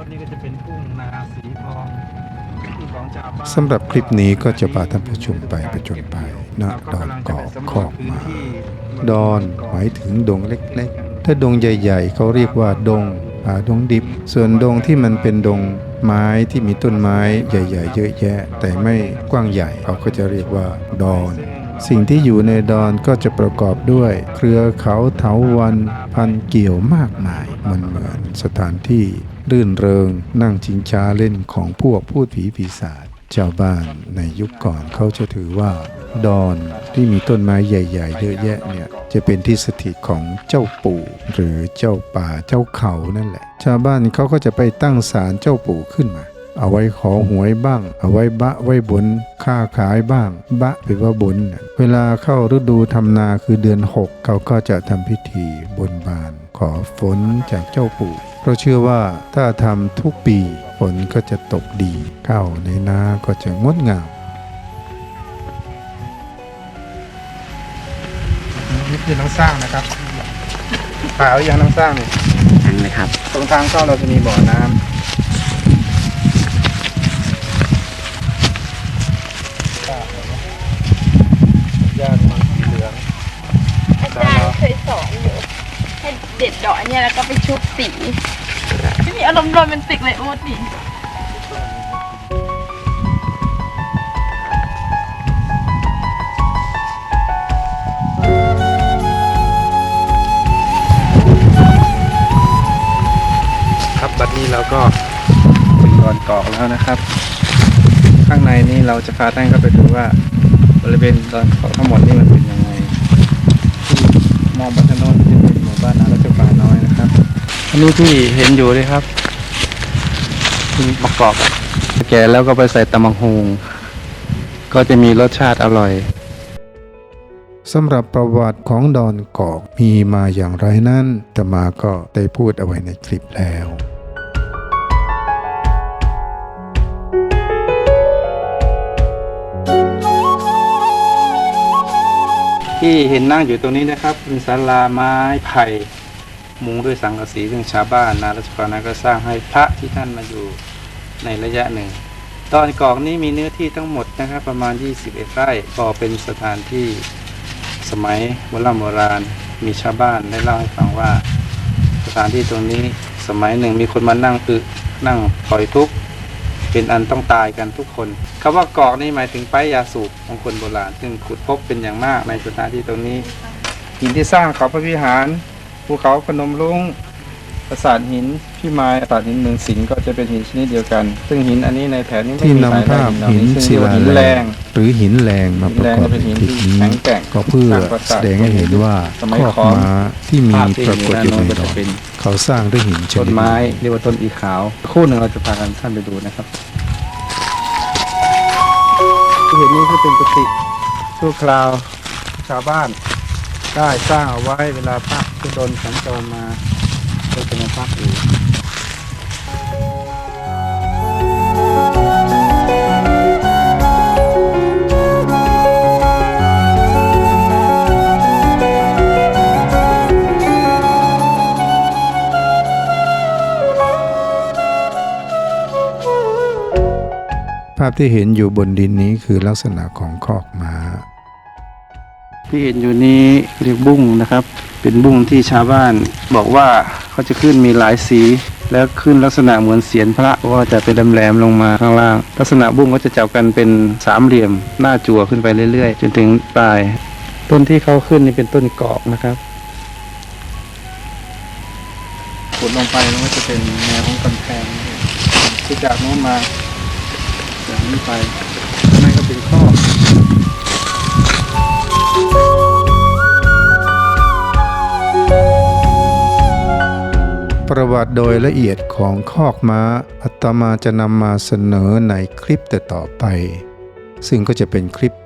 ต้นนี้ก็จะเป็นทุ่งนาสีทองสำหรับคลิปนี้ก็จะพาท่านผู้ชมไปประจนภัยณดอนกอกคอกมา ดอนหมายถึงดงเล็กๆ ถ้าดงใหญ่ๆ เขาเรียกว่าดงป่าดงดิบ ส่วนดงที่มันเป็นดงไม้ที่มีต้นไม้ใหญ่ ๆ เยอะแยะ แต่ไม่กว้างใหญ่เขาก็จะเรียกว่าดอนสิ่งที่อยู่ในดอนก็จะประกอบด้วย เครือเขาเถาวันพันเกี่ยวมากมายมันเหมือนสถานที่ รื่นเริงนั่งชิงช้าเล่นของพวกพูดผีปีศาจชาวบ้านในยุคก่อนเขาจะถือว่า ดอนที่มีต้นไม้ใหญ่ ๆ เยอะแยะเนี่ยจะเป็นที่สถิตของเจ้าปู่ หรือเจ้าป่าเจ้าเขานั่นแหละ ชาวบ้านเขาก็จะไปตั้งศาลเจ้าปู่ขึ้นมา เอาไว้ขอหวยบ้าง เอาไว้บะไว้บนค้าขายบ้าง บะแปว่าบน เวลาเข้าฤดูทำนาคือเดือน 6 เขาก็จะทำพิธีบนบาน ขอฝนจากเจ้าปู่ เพราะเชื่อว่าถ้าทำทุกปีฝนก็จะตกดีข้าวในนาก็จะงดงามนี่คือน้องสร้างนะครับขาวยังน้องสร้างเนี่ยนั่นเลยครับ ตรงทางเข้าเราจะมีบ่อน้ำย่านมันสีเหลือง อาจารย์เคยสอนอยู่ให้ เด็ดดอกอันเนี่ยแล้วก็ไปชุบสีไม่มีอารมณ์โรแมนติกเลยโอ๊ตดิครับบัดนี้เราก็ถึงดอนเกาะแล้วนะครับ ข้างในนี่เราจะพาท่านเข้าไปดูว่าบริเวณดอนเกาะทั้งหมดนี่มันเป็นยังไงมองไปทางโน้นจะเป็นหมู่บ้านนาร อันนี้ที่เห็นอยู่เลยครับที่ประกอบอะแก่แล้วก็ไปใส่ตำมังฮงก็จะมีรสชาติอร่อยสำหรับประวัติของดอนกอกมีมาอย่างไรนั้นตมาก็ได้พูดเอาไว้ในคลิปแล้วที่เห็นนั่งอยู่ตรงนี้นะครับเป็นศาลาไม้ไผ่ มุงด้วยสังกะสีซึ่งชาวบ้านนารัชกรนั้นก็สร้างให้พระที่ท่านมาอยู่ในระยะหนึ่ง ตอนกอกนี้มีเนื้อที่ทั้งหมดนะครับประมาณ 21 ไร่ก็เป็นสถานที่สมัยโบราณโบราณมีชาวบ้านได้เล่าให้ฟังว่า สถานที่ตรงนี้สมัยหนึ่งมีคนมานั่งอึนั่งปล่อยทุกข์เป็นอันต้องตายกันทุกคนคำว่ากอกนี่หมายถึงไปยาสูบของคนโบราณ ซึ่งขุดพบเป็นอย่างมากในสถานที่ตรงนี้หินที่สร้างเขาพระวิหาร ภูเขาพนมรุ้งปราสาทหินพี่ไม้ปราสาทหินเมืองสิงห์ก็จะเป็นหินชนิดเดียวกัน ซึ่งหินอันนี้ในแถวนี้ไม่ที่มีหลายนำภาพแร่หินซึ่งศิเรียกลาว่าหินแรแรง ง หรือหินแรงมาประกอบหินแรงจะเป็ในนหินคลิปที่นี้แข็งแกร่งก็เพื่อสร้างปราสาทแสดงให้เห็นว่าสมัยคอกขอมม้าที่มีภาพที่ปรากฏอยู่ในก็ดจะอนเป็นเขาสร้างด้วยหินชต้นนิดไม้นี้เรียกว่าต้นอีขาว คู่หนึ่งเราจะพากันท่านไปดูนะครับที่เห็นนี่ก็เป็นกุฏิชั่วคราวชาวบ้าน ได้สร้างเอาไว้เวลาพระ ทุดนต์สัญจรมาก็จะมาพักอยู่ภาพที่เห็นอยู่บนดินนี้คือลักษณะของคอกม้า ที่เห็นอยู่นี้เรียกบุ้งนะครับ เป็นบุ้งที่ชาวบ้านบอกว่าเขาจะขึ้นมีหลายสี แล้วขึ้นลักษณะเหมือนเสียนพระเพระว่าจะเป็นแหลมๆลงมาข้างล่าง ลักษณะบุ้งก็จะจับกันเป็นสามเหลี่ยม หน้าจั่วขึ้นไปเรื่อยๆ จนถึงปลาย ต้นที่เขาขึ้นนี่เป็นต้นกอกนะครับขุดลงไปมันก็จะเป็นแนวของกำแพงที่จากโน้นมาจากนี้ไปนั่นก็เป็นข้อ ประวัติโดยละเอียดของคอกม้าอัตมาจะนำมาเสนอในคลิปแต่ต่อไป ซึ่งก็จะเป็นคลิป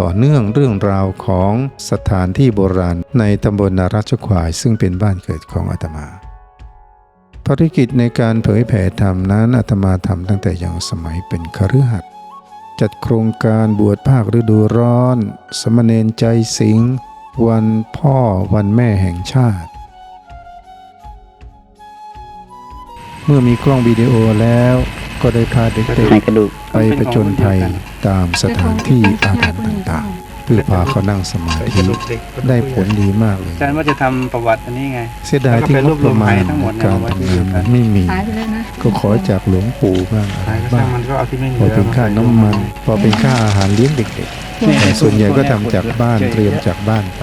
ต่อเนื่องเรื่องราวของสถานที่โบราณในตำบลนาราชควาย ซึ่งเป็นบ้านเกิดของอาตมา ภารกิจในการเผยแผ่ธรรมนั้นอาตมาทำตั้งแต่ยังสมัยเป็นคฤหัสถ์จัดโครงการบวชภาคฤดูร้อน สมณเณรใจสิงห์วันพ่อวันแม่แห่งชาติ เมื่อมีกล้องวิดีโอแล้วก็ได้พาเด็กให้กระดูกๆไปประจนภัยตามสถานที่อาถรรพ์ต่างๆ เพื่อพาเขานั่งสมาธิได้ผลดีมากเลยอาจารย์ว่าจะทำประวัติอันนี้ไง เสียดายที่งบประมาณทั้งหมดการทำงานมันไม่มีหายไปเลยนะก็ขอจากหลวงปู่บ้างอะไรหายก็บ้าช่างงมันก็เอาที่ไม่เหพลืออเป็นค่าน้ำมัน พอเป็นค่าอาหารเลี้ยงเด็กๆแต่ส่วนใหญ่ก็ทำจากบ้านเตรียมจากบ้านไป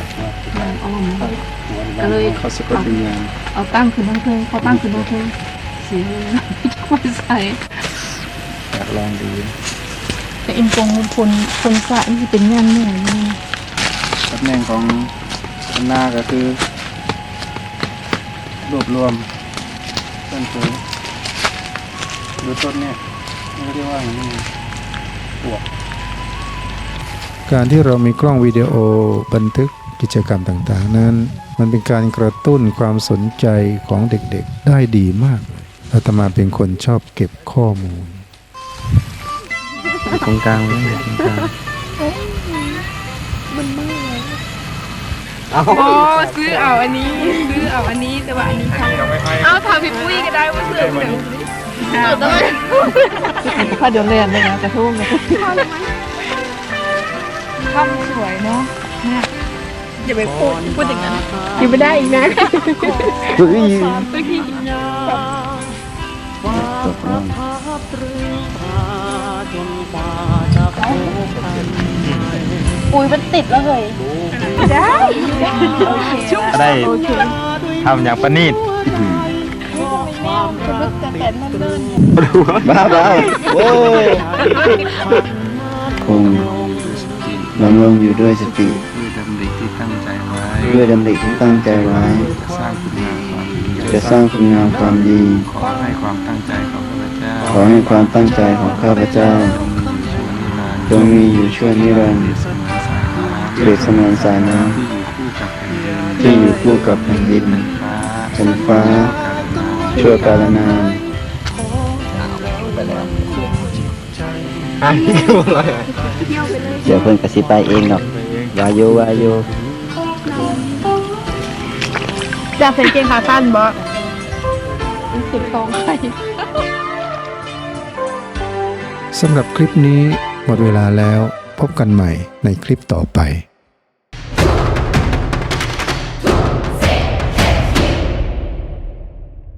ก็เลยเขาสะกดวิญญาณเอาตั้งขึ้นทั้งเพลงเขาตั้งขึ้นทั้งเพลงเสีเลยนะไม่ใส่อยากลองดูแต่อินกองคนคนสะนี่เป็นงานเหนื่อยนี่ตำแหน่งของหน้าก็คือ รวบรวมต้นโพดูต้นเนี่ยไม่เรียกว่าอย่างนี้ปวกการที่เรามีกล้องวิดีโอบันทึกกิจกรรมต่างๆ นั้น มันเป็นการกระตุ้นความสนใจของเด็กๆ ได้ดีมากเล อาตมาเป็นคนชอบเก็บข้อมูลตรงกลางเลยตรงกลางอ๋อซื้อเอาอันนี้ ซื้อเอาอันนี้แต่ว่าอันนี้ทำเอาทำพี่ปุ้ยก็ได้ว่าซื้อเดี๋ยวเดี๋ยวข้าเดี๋ยวเรียนเลยนะจะทุ่มเลยทำสวยเนาะเนี่ยอย่าไปพูดพูดอย่างนั้นอยู่ไม่ได้อีกนะเฮ้ย ปุยมันติดแล้วเลยได้ชุ่มได้ทำอย่างประณีตบ้าบ้าโอ้คงดำรงอยู่ด้วยสติด้วยดำริที่ตั้งใจไว้ด้วยดำริที่ตั้งใจไว้ จะสร้างคุณงามความดีจะสร้างคุณงามความดีขอให้ความตั้ง อให้ความตั้งใจของข้าพเจ้า จงมีอยู่ชั่วนิรันดร์จงมีอยู่ชั่วนิรันดร์เปรียบเสมือนสายน้เปรียบเสมือนสายน้ำที่อยู่คู่กับแผ่นดินำที่อยู่คู่กับแผ่นดินฟ้าแผ่นฟ้า ชั่วกาลนานเดี๋ยวเพิ่นกสิไปเองเนาะวาโยวาโยจะใส่เกงขาสั้นบ่สุดทองไป สำหรับคลิปนี้หมดเวลาแล้วพบกันใหม่ในคลิปต่อไป